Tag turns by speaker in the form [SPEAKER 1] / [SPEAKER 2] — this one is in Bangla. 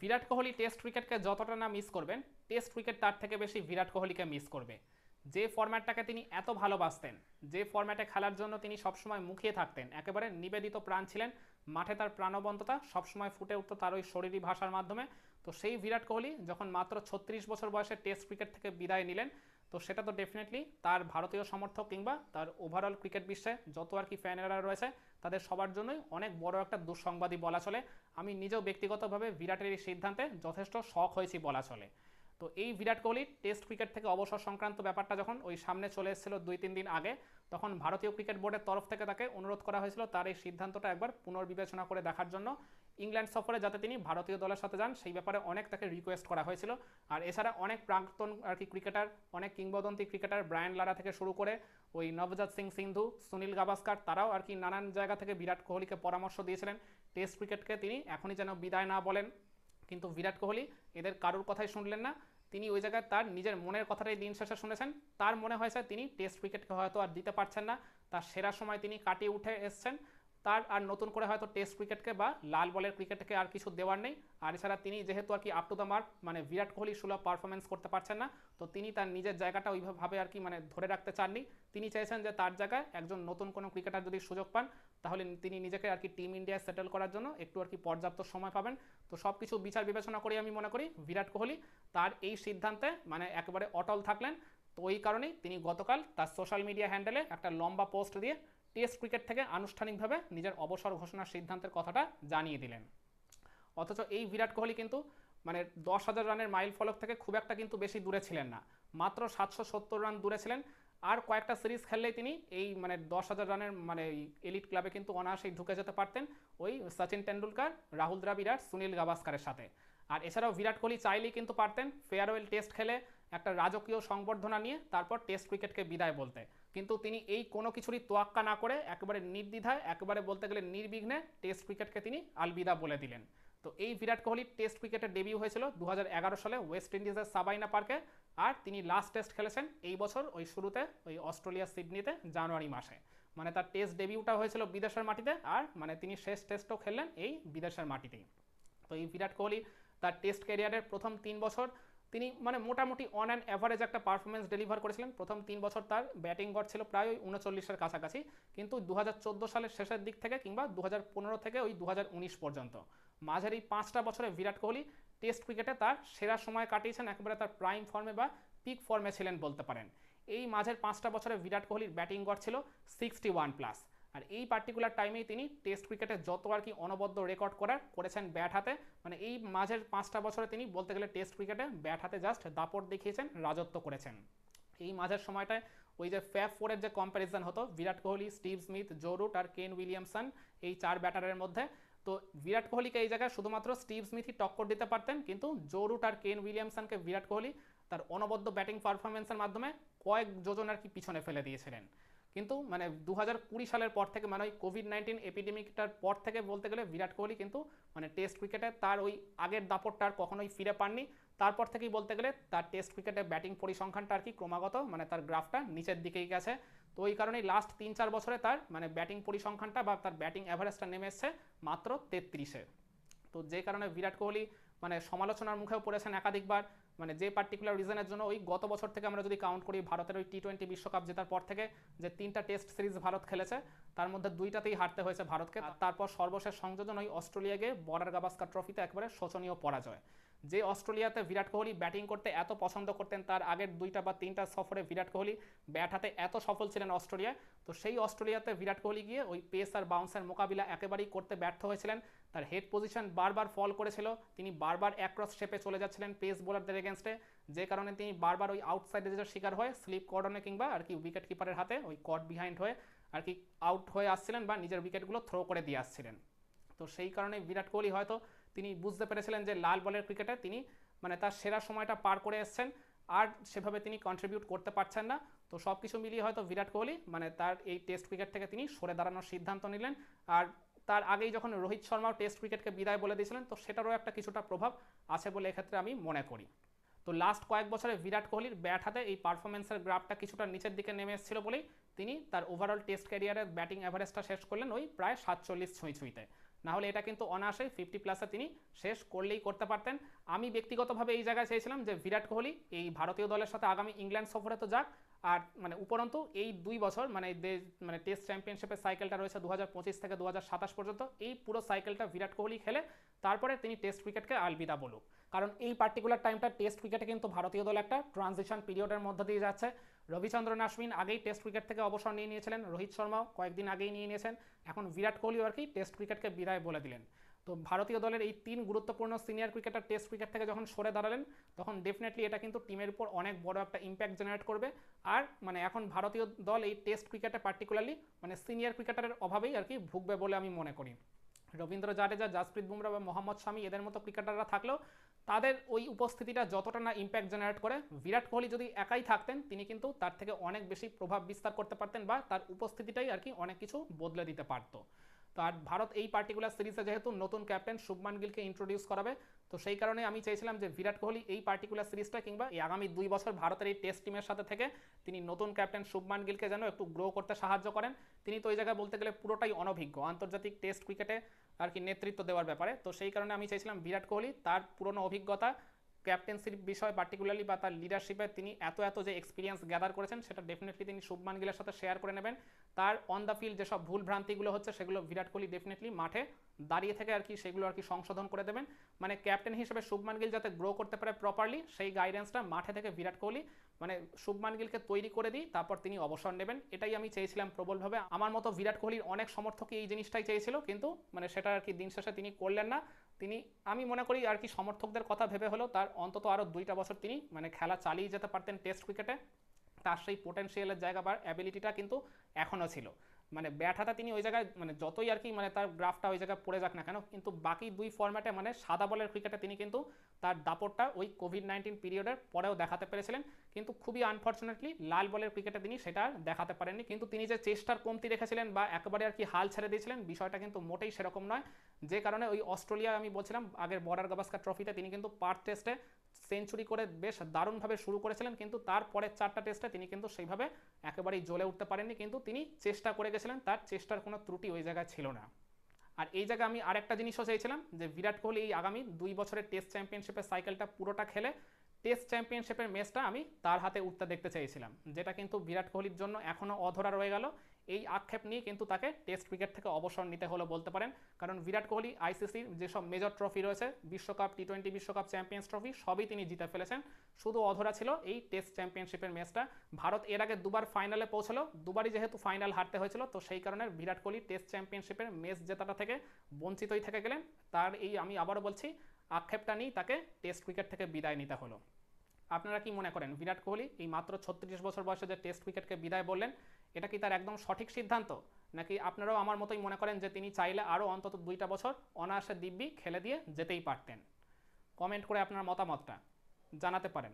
[SPEAKER 1] বিরাট কোহলি টেস্ট ক্রিকেটকে যতটা না মিস করবেন, টেস্ট ক্রিকেট তার থেকে বেশি বিরাট কোহলিকে মিস করবে। যে ফরম্যাটটাকে তিনি এত ভালোবাসতেন, যে ফরম্যাটে খেলার জন্য তিনি সবসময় মুখিয়ে থাকতেন, একেবারে নিবেদিত প্রাণ ছিলেন, মাঠে তার প্রাণবন্ততা সবসময় ফুটে উঠতো তার ওই শরীরী ভাষার মাধ্যমে, তো সেই বিরাট কোহলি যখন মাত্র ছত্রিশ বছর বয়সে টেস্ট ক্রিকেট থেকে বিদায় নিলেন, তো সেটা তো ডেফিনেটলি তার ভারতীয় সমর্থক কিংবা তার ওভারঅল ক্রিকেট বিশ্বে যত আর কি ফ্যানেরা রয়েছে তাদের সবার জন্যই অনেক বড় একটা দুঃসংবাদী বলা চলে। আমি নিজেও ব্যক্তিগতভাবে বিরাটের এই সিদ্ধান্তে যথেষ্ট শখ হয়েছি বলা চলে। তো এই বিরাট কোহলি টেস্ট ক্রিকেট থেকে অবসর সংক্রান্ত ব্যাপারটা যখন ওই সামনে চলে এসেছিল দুই, তিন দিন আগে, তখন ভারতীয় ক্রিকেট বোর্ডের তরফ থেকে তাকে অনুরোধ করা হয়েছিল তার এই সিদ্ধান্তটা একবার পুনর্বিবেচনা করে দেখার জন্য। ইংল্যান্ড সফরে যাতে তিনি ভারতীয় দলের সাথে যান, সেই ব্যাপারে অনেক তাকে রিকোয়েস্ট করা হয়েছিল। আর এছাড়া অনেক প্রাক্তন আর কি ক্রিকেটার অনেক কিংবদন্তি ক্রিকেটার ব্রায়ান লারা থেকে শুরু করে ওই নবজাত সিং সিন্ধু, সুনীল গাভাস্কার, তারাও আর কি নানান জায়গা থেকে বিরাট কোহলিকে পরামর্শ দিয়েছিলেন। টেস্ট ক্রিকেটকে তিনি এখনই যেন বিদায় না বলেন। কিন্তু বিরাট কোহলি এদের কারোর কথাই শুনলেন না। তিনি ওই জায়গায় তার নিজের মনের কথাটাই দিন শেষে শুনেছেন। তার মনে হয়েছে তিনি টেস্ট ক্রিকেটকে হয়তো আর দিতে পারছেন না। তার সেরা সময় তিনি কাটিয়ে উঠে এসছেন। তার আর নতুন করে হয়তো টেস্ট ক্রিকেটকে বা লাল বলের ক্রিকেটকে আর কিছু দেওয়ার নেই। আর এছাড়া তিনি যেহেতু আর কি আপ টু দ্য মার্ক মানে বিরাট কোহলি সুলভ পারফরমেন্স করতে পারছেন না, তো তিনি তার নিজের জায়গাটা ওইভাবে আর কি মানে ধরে রাখতে চাননি। তিনি চাইছেন যে তার জায়গায় একজন নতুন কোনো ক্রিকেটার যদি সুযোগ পান, তাহলে তিনি নিজেকে আর কি টিম ইন্ডিয়ায় সেটেল করার জন্য একটু আর কি পর্যাপ্ত সময় পাবেন। তো সব কিছু বিচার বিবেচনা করে আমি মনে করি বিরাট কোহলি তার এই সিদ্ধান্তে মানে একেবারে অটল থাকলেন। তো ওই কারণেই তিনি গতকাল তার সোশ্যাল মিডিয়া হ্যান্ডেলে একটা লম্বা পোস্ট দিয়ে টেস্ট ক্রিকেট থেকে আনুষ্ঠানিকভাবে নিজের অবসর ঘোষণার সিদ্ধান্তের কথাটা জানিয়ে দিলেন। অথচ এই বিরাট কোহলি কিন্তু মানে দশ হাজার রানের মাইল ফলক থেকে খুব একটা কিন্তু বেশি দূরে ছিলেন না। মাত্র সাতশো সত্তর রান দূরে ছিলেন। আর কয়েকটা সিরিজ খেললেই তিনি এই মানে দশ হাজার রানের মানে এলিট ক্লাবে কিন্তু অনায়াসেই ঢুকে যেতে পারতেন ওই সচিন টেন্ডুলকার রাহুল দ্রাবিড় আর সুনীল গাভাস্কারের সাথে। আর এছাড়াও বিরাট কোহলি চাইলেই কিন্তু পারতেন ফেয়ারওয়েল টেস্ট খেলে একটা রাজকীয় সংবর্ধনা নিয়ে তারপর টেস্ট ক্রিকেটকে বিদায় বলতে। কিন্তু তিনি এই কোনো কিছুরই তোয়াক্কা না করে একেবারে নির্দ্বিধায়, একেবারে বলতে গেলে নির্বিঘ্নে টেস্ট ক্রিকেটকে তিনি আলবিদা বলে দিলেন। তো এই বিরাট কোহলির টেস্ট ক্রিকেটের ডেবিউ হয়েছিল দু হাজার এগারো সালে ওয়েস্ট ইন্ডিজের সাবাইনা পার্কে আর তিনি লাস্ট টেস্ট খেলেছেন এই বছর ওই শুরুতে ওই অস্ট্রেলিয়া সিডনিতে জানুয়ারি মাসে। মানে তার টেস্ট ডেবিউটা হয়েছিল বিদেশের মাটিতে আর মানে তিনি শেষ টেস্টও খেললেন এই বিদেশের মাটিতেই। তো এই বিরাট কোহলি তার টেস্ট ক্যারিয়ারের প্রথম তিন বছর তিনি মানে মোটামুটি অন অ্যান্ড অ্যাভারেজ একটা পারফরমেন্স ডেলিভার করেছিলেন। প্রথম তিন বছর তার ব্যাটিং গড় ছিল প্রায় ওই উনচল্লিশের কাছাকাছি। কিন্তু দু হাজার চোদ্দ সালের শেষের দিক থেকে কিংবা দু হাজার পনেরো থেকে ওই দু হাজার উনিশ পর্যন্ত। মাঝের এই পাঁচটা বছরে বিরাট কোহলি টেস্ট ক্রিকেটে তার সেরা সময় কাটিয়েছেন, একেবারে তার প্রাইম ফর্মে বা পিক ফর্মে ছিলেন বলতে পারেন। এই মাঝের পাঁচটা বছরে বিরাট কোহলির ব্যাটিং গড় ছিল সিক্সটি ওয়ান প্লাস আর এই পার্টিকুলার টাইমেই তিনি টেস্ট ক্রিকেটে যত আর কি অনবদ্য রেকর্ড করার করেছেন ব্যাট হাতে। মানে এই মাঝের পাঁচটা বছরে তিনি বলতে গেলে টেস্ট ক্রিকেটে ব্যাট হাতে জাস্ট দাপট দেখিয়েছেন, রাজত্ব করেছেন। এই মাঝের সময়টায় ওই যে ফ্যাব ফোরের যে কম্প্যারিজন হতো, Virat Kohli, Steve Smith, Joe Root আর কেন উইলিয়ামসন, এই চার ব্যাটারের মধ্যে। তো বিরাট কোহলিকে এই জায়গায় শুধুমাত্র স্টিভ স্মিথই টক্কর দিতে পারতেন, কিন্তু জো রুট আর কেন উইলিয়ামসনকে বিরাট কোহলি তার অনবদ্য ব্যাটিং পারফরমেন্সের মাধ্যমে কয়েক যোজন আর কি পিছনে ফেলে দিয়েছিলেন। কিন্তু মানে দু হাজার কুড়ি সালের পর থেকে মানে ওই কোভিড নাইন্টিন এপিডেমিকটার পর থেকে বলতে গেলে বিরাট কোহলি কিন্তু মানে টেস্ট ক্রিকেটে তার ওই আগের দাপটটা আর কখনোই ফিরে পাননি। তারপর থেকেই বলতে গেলে তার টেস্ট ক্রিকেটে ব্যাটিং পরিসংখ্যানটা আর কি ক্রমাগত মানে তার গ্রাফটা নিচের দিকেই গেছে। তো ওই কারণেই লাস্ট তিন চার বছরে তার মানে ব্যাটিং পরিসংখ্যানটা বা তার ব্যাটিং অ্যাভারেজটা নেমে এসছে মাত্র তেত্রিশে। তো যে কারণে বিরাট কোহলি মানে সমালোচনার মুখেও পড়েছেন একাধিকবার। মানে যে পার্টিকুলার রিজনের জন্য ওই গত বছর থেকে আমরা যদি কাউন্ট করি ভারতের ওই টি টোয়েন্টি বিশ্বকাপ জেতার পর থেকে যে তিনটা টেস্ট সিরিজ ভারত খেলেছে তার মধ্যে দুইটাতেই হারতে হয়েছে ভারতকে। তারপর সর্বশেষ সংযোজন ওই অস্ট্রেলিয়া গিয়ে বর্ডার গাভাস্কার ট্রফিতে একবারে শোচনীয় পরাজয়। যে অস্ট্রেলিয়াতে বিরাট কোহলি ব্যাটিং করতে এত পছন্দ করতেন, তার আগের দুইটা বা তিনটা সফরে বিরাট কোহলি ব্যাট হাতে এত সফল ছিলেন অস্ট্রেলিয়ায়। তো সেই অস্ট্রেলিয়াতে বিরাট কোহলি গিয়ে ওই পেস আর বাউন্সের মোকাবিলা একেবারেই করতে ব্যর্থ হয়েছিলেন। তার হেড পজিশন বারবার ফল করেছিল। তিনি বারবার অ্যাক্রস শেপে চলে যাচ্ছিলেন পেস বোলারদের এগেনস্টে যে কারণে তিনি বারবার ওই আউটসাইডে যে শিকার হয়ে স্লিপ কর্ডনে কিংবা আর কি উইকেট কিপারের হাতে ওই কট বিহাইন্ড হয়ে আর কি আউট হয়ে আসছিলেন বা নিজের উইকেটগুলো থ্রো করে দিয়ে আসছিলেন। তো সেই কারণে বিরাট কোহলি হয়তো তিনি বুঝতে পেরেছিলেন যে লাল বলের ক্রিকেটে তিনি মানে তার সেরা সময়টা পার করে এসছেন আর সেভাবে তিনি কন্ট্রিবিউট করতে পারছেন না। তো সব কিছু মিলিয়ে হয়তো বিরাট কোহলি মানে তার এই টেস্ট ক্রিকেট থেকে তিনি সরে দাঁড়ানোর সিদ্ধান্ত নিলেন। আর তার আগেই যখন রোহিত শর্মাও টেস্ট ক্রিকেটকে বিদায় বলে দিয়েছিলেন, তো সেটারও একটা কিছুটা প্রভাব আছে বলে এক্ষেত্রে আমি মনে করি। তো লাস্ট কয়েক বছরে বিরাট কোহলির ব্যাট হাতে এই পারফরমেন্সের গ্রাফটা কিছুটা নিচের দিকে নেমে এসেছিল বলেই তিনি তার ওভারঅল টেস্ট ক্যারিয়ারের ব্যাটিং অ্যাভারেজটা শেষ করলেন ওই প্রায় সাতচল্লিশ ছুঁই ছুঁইতে। না হলে এটা কিন্তু অনায়াসেই ফিফটি প্লাসে তিনি শেষ করলেই করতে পারতেন। আমি ব্যক্তিগতভাবে এই জায়গায় চেয়েছিলাম যে বিরাট কোহলি এই ভারতীয় দলের সাথে আগামী ইংল্যান্ড সফরে তো যাক। আর মানে উপরন্তু এই দুই বছর মানে মানে টেস্ট চ্যাম্পিয়নশিপের সাইকেলটা রয়েছে দু হাজার পঁচিশ থেকে দু হাজার সাতাশ পর্যন্ত। এই পুরো সাইকেলটা বিরাট কোহলি খেলে, তারপরে তিনি টেস্ট ক্রিকেটকে আলবিদা বলুক। কারণ এই পার্টিকুলার টাইমটা টেস্ট ক্রিকেটে কিন্তু ভারতীয় দল একটা ট্রানজিশন পিরিয়ডের মধ্যে দিয়ে যাচ্ছে। রবিচন্দ্রন আশ্বিন আগেই টেস্ট ক্রিকেট থেকে অবসর নিয়ে নিয়েছিলেন। রোহিত শর্মাও কয়েকদিন আগেই নিয়ে নিয়েছেন। এখন বিরাট কোহলিও আর কি টেস্ট ক্রিকেটকে বিদায় বলে দিলেন। তো ভারতীয় দলের এই তিন গুরুত্বপূর্ণ সিনিয়র ক্রিকেটার টেস্ট ক্রিকেট থেকে যখন সরে দাঁড়ালেন, তখন ডেফিনেটলি এটা কিন্তু টিমের উপর অনেক বড় একটা ইম্প্যাক্ট জেনারেট করবে। আর মানে এখন ভারতীয় দল এই টেস্ট ক্রিকেটে পার্টিকুলারলি মানে সিনিয়র ক্রিকেটারের অভাবেই আর কি ভুগবে বলে আমি মনে করি। রবীন্দ্র জাডেজা, জাসপ্রীত বুমরা বা মোহাম্মদ শামি এদের মতো ক্রিকেটাররা থাকলেও তাদের ওই উপস্থিতিটা যতটা না ইম্প্যাক্ট জেনারেট করে, বিরাট কোহলি যদি একাই থাকতেন, তিনি কিন্তু তার থেকে অনেক বেশি প্রভাব বিস্তার করতে পারতেন বা তার উপস্থিতিটাই আর কি অনেক কিছু বদলে দিতে পারতো। তো আর ভারত এই পার্টিকুলার সিরিজে যেহেতু নতুন ক্যাপ্টেন শুভমান গিলকে ইন্ট্রোডিউস করাবে, তো সেই কারণে আমি চেয়েছিলাম যে বিরাট কোহলি এই পার্টিকুলার সিরিজটা কিংবা এই আগামী দুই বছর ভারতের এই টেস্ট টিমের সাথে থেকে তিনি নতুন ক্যাপ্টেন শুভমান গিলকে যেন একটু গ্রো করতে সাহায্য করেন। তিনি তো ওই জায়গায় বলতে গেলে পুরোটাই অনভিজ্ঞ, আন্তর্জাতিক টেস্ট ক্রিকেটে আর কি নেতৃত্ব দেওয়ার ব্যাপারে। তো সেই কারণে আমি চাইছিলাম বিরাট কোহলি তার পুরনো অভিজ্ঞতা ক্যাপ্টেন্সির বিষয় পার্টিকুলারলি বা তার লিডারশিপে তিনি এত এত যে এক্সপিরিয়েন্স গ্যাদার করেছেন, সেটা ডেফিনেটলি তিনি শুভমান গিলের সাথে শেয়ার করে নেবেন। তার অন দ্য ফিল্ড যেসব ভুল ভ্রান্তিগুলো হচ্ছে, সেগুলো বিরাট কোহলি ডেফিনেটলি মাঠে দাঁড়িয়ে থেকে আর কি সেগুলো আর কি সংশোধন করে দেবেন। মানে ক্যাপ্টেন হিসেবে শুভমান গিল যাতে গ্রো করতে পারে প্রপারলি সেই গাইডেন্সটা মাঠে থেকে বিরাট কোহলি মানে শুভমান গিলকে তৈরি করে দিই, তারপর তিনি অবসর নেবেন। এটাই আমি চেয়েছিলাম প্রবলভাবে। আমার মতো বিরাট কোহলির অনেক সমর্থকই এই জিনিসটাই চেয়েছিল, কিন্তু মানে সেটা আর কি দিন শেষে তিনি করলেন না। তিনি, আমি মনে করি আর কি সমর্থকদের কথা ভেবে হলো তার অন্তত আরও দুইটা বছর তিনি মানে খেলা চালিয়ে যেতে পারতেন টেস্ট ক্রিকেটে তার সেই পোটেন্সিয়ালের জায়গা বা অ্যাবিলিটিটা কিন্তু এখনও ছিল। মানে ব্যাট তিনি ওই জায়গায় মানে যতই আর কি মানে তার গ্রাফটা ওই জায়গায় পড়ে যাক না কেন, কিন্তু বাকি দুই ফর্ম্যাটে মানে সাদা বলের ক্রিকেটে তিনি কিন্তু তার দাপটটা ওই কোভিড নাইন্টিন পিরিয়ডের পরেও দেখাতে পেরেছিলেন। কিন্তু খুবই আনফর্চুনেটলি লাল বলের ক্রিকেটে তিনি সেটা দেখাতে পারেননি। কিন্তু তিনি যে চেষ্টার কমতি রেখেছিলেন বা একেবারে আর কি হাল ছেড়ে দিয়েছিলেন, বিষয়টা কিন্তু মোটেই সেরকম নয়। যে কারণে ওই অস্ট্রেলিয়া আমি বলছিলাম আগের বর্ডার গাভাস্কার ট্রফিতে তিনি কিন্তু পার্থ টেস্টে সেঞ্চুরি করে বেশ দারুণভাবে শুরু করেছিলেন, কিন্তু তারপরের চারটা টেস্টে তিনি কিন্তু সেইভাবে একেবারেই জ্বলে উঠতে পারেননি, কিন্তু তিনি চেষ্টা করে গেছিলেন, তার চেষ্টার কোনো ত্রুটি ওই জায়গায় ছিল না। আর এই জায়গায় আমি আরেকটা জিনিসও চেয়েছিলাম যে বিরাট কোহলি এই আগামী দুই বছরের টেস্ট চ্যাম্পিয়নশিপের সাইকেলটা পুরোটা খেলে টেস্ট চ্যাম্পিয়নশিপের ম্যাচটা আমি তার হাতে উঠতে দেখতে চেয়েছিলাম, যেটা কিন্তু বিরাট কোহলির জন্য এখনও অধরা রয়ে গেল। এই আক্ষেপ নিয়ে কিন্তু তাকে টেস্ট ক্রিকেট থেকে অবসর নিতে হলো বলতে পারেন, কারণ বিরাট কোহলি, আইসিসির যেসব মেজর ট্রফি রয়েছে, বিশ্বকাপ টি টোয়েন্টি বিশ্বকাপ, চ্যাম্পিয়ন্স ট্রফি, সবই তিনি জিতে ফেলেছেন। শুধু অধরা ছিল এই টেস্ট চ্যাম্পিয়নশিপের ম্যাচটা। ভারত এর আগে দুবার ফাইনালে পৌঁছলো, দুবারই যেহেতু ফাইনাল হারতে হয়েছিল, তো সেই কারণে বিরাট কোহলি টেস্ট চ্যাম্পিয়নশিপের ম্যাচ জেতাটা থেকে বঞ্চিতই থেকে গেলেন। তার এই আমি আবারও বলছি আক্ষেপটা নিয়েই তাকে টেস্ট ক্রিকেট থেকে বিদায় নিতে হলো। আপনারা কি মনে করেন, বিরাট কোহলি এই মাত্র ছত্রিশ বছর বয়সে যে টেস্ট ক্রিকেটকে বিদায় বললেন, এটা কি তার একদম সঠিক সিদ্ধান্ত? নাকি আপনারাও আমার মতোই মনে করেন যে তিনি চাইলে আরও অন্তত দুইটা বছর অনায়াসে দিব্যি খেলে দিয়ে যেতেই পারতেন? কমেন্ট করে আপনার মতামতটা জানাতে পারেন।